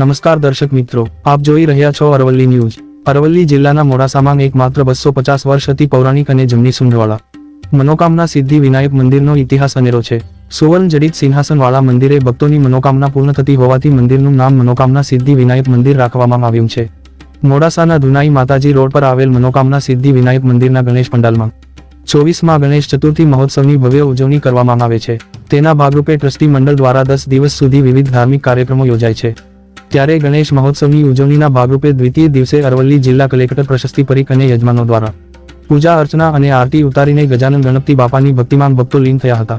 નમસ્કાર દર્શક મિત્રો, આપ જોઈ રહ્યા છો અરવલ્લી ન્યૂઝ. અરવલ્લી જિલ્લાના મોડાસામાં એક માત્ર બસો પચાસ વર્ષ હતી પૌરાણિક અને જમની સુંઢવાળા. મનોકામના સિદ્ધિ વિનાયક મંદિરનો ઇતિહાસ અનેરો છે. સુવર્ણ જડિત સિંહાસનવાળા મંદિરે ભક્તોની મનોકામના પૂર્ણ થતી હોવાથી મંદિરનું નામ મનોકામના સિદ્ધિ વિનાયક મંદિર રાખવામાં આવ્યું છે. મોડાસાના ધુનાઈ માતાજી રોડ પર આવેલ મનોકામના સિદ્ધિ વિનાયક મંદિરના ગણેશ પંડાલમાં. ચોવીસમાં ગણેશ ચતુર્થી મહોત્સવની ભવ્ય ઉજવણી કરવામાં આવે છે. તેના ભાગરૂપે ટ્રસ્ટી મંડળ દ્વારા દસ દિવસ સુધી વિવિધ ધાર્મિક કાર્યક્રમો યોજાય છે. ત્યારે ગણેશ મહોત્સવની ઉજવણીના ભાગરૂપે દ્વિતીય દિવસે અરવલ્લી જિલ્લા કલેક્ટર પ્રશસ્તિ પરીખ અને યજમાનો દ્વારા પૂજા અર્ચના અને આરતી ઉતારીને ગજાનન ગણપતિ બાપાની ભક્તિમાન ભક્તો લીન થયા હતા.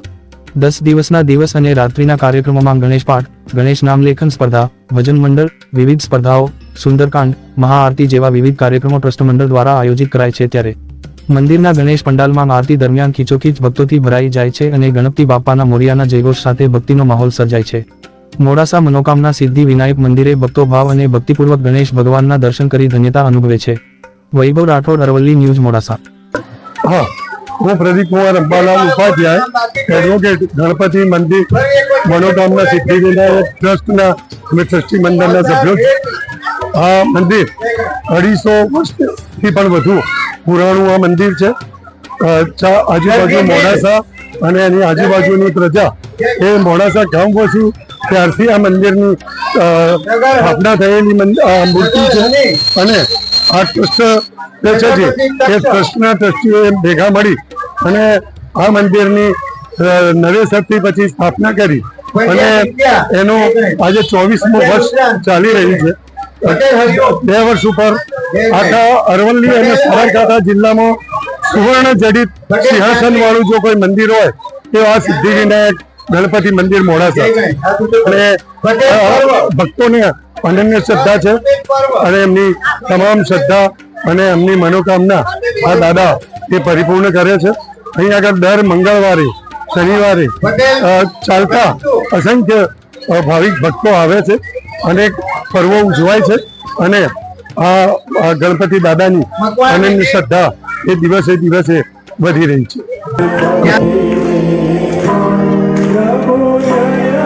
દસ દિવસના દિવસ અને રાત્રિના કાર્યક્રમોમાં ગણેશ પાઠ, ગણેશ નામલેખન સ્પર્ધા, ભજન મંડળ, વિવિધ સ્પર્ધાઓ, સુંદરકાંડ, મહાઆરતી જેવા વિવિધ કાર્યક્રમો ટ્રસ્ટ મંડળ દ્વારા આયોજિત કરાય છે ત્યારે મંદિરના ગણેશ પંડાલમાં આરતી દરમિયાન ખીચોખીચ ભક્તોથી ભરાઈ જાય છે અને ગણપતિ બાપાના મોરિયાના જયઘોષ સાથે ભક્તિનો માહોલ સર્જાય છે. મોડાસા મનોકામના સિદ્ધિ વિનાયક મંદિરે ભક્તો ભાવ અને ભક્તિપૂર્વક ગણેશ ભગવાનના દર્શન કરી ધન્યતા અનુભવે છે. વૈભવ રાઠોડ, અરવલ્લી ન્યૂઝ, મોડાસા. હા પ્રદીપ કુમાર અંબાલાલ ઉપાધ્યાય એડવોકેટ ગણપતિ મંદિર, મનોકામના સિદ્ધિ વિનાયક ટ્રસ્ટના અમે ટ્રસ્ટી મંડળના સભ્યો. આ મંદિર અઢીસો વર્ષથી પણ વધુ પુરાણું આ મંદિર છે. આજુબાજુ મોડાસા અને એની આજુબાજુની પ્રજા એ મોડાસા ગામ વસી ત્યારથી આ મંદિરની સ્થાપના થયેલી મૂર્તિ છે. અને આ ટ્રસ્ટ છે જે ટ્રસ્ટના ટ્રસ્ટીઓએ ભેગા મળી અને આ મંદિરની નવેસરથી પછી સ્થાપના કરી. અને એનું આજે ચોવીસમું વર્ષ ચાલી રહ્યું છે. બે વર્ષ ઉપર આખા અરવલ્લી અને સાબરકાંઠા જિલ્લામાં સુવર્ણ જડિત સિંહાસન વાળું જો કોઈ મંદિર હોય, તો આ સિદ્ધિવિનાયક ગણપતિ મંદિર મોડાસા અને ભક્તોને અનન્ય શ્રદ્ધા છે. અને એમની તમામ શ્રદ્ધા અને એમની મનોકામના આ દાદા એ પરિપૂર્ણ કરે છે. અહીં આગળ દર મંગળવારે શનિવારે ચાલતા અસંખ્ય ભાવિક ભક્તો આવે છે અનેક પર્વો ઉજવાય છે. અને આ આ ગણપતિ દાદાની અનન્ય શ્રદ્ધા એ દિવસે દિવસે વધી રહી છે. Bravo, yeah.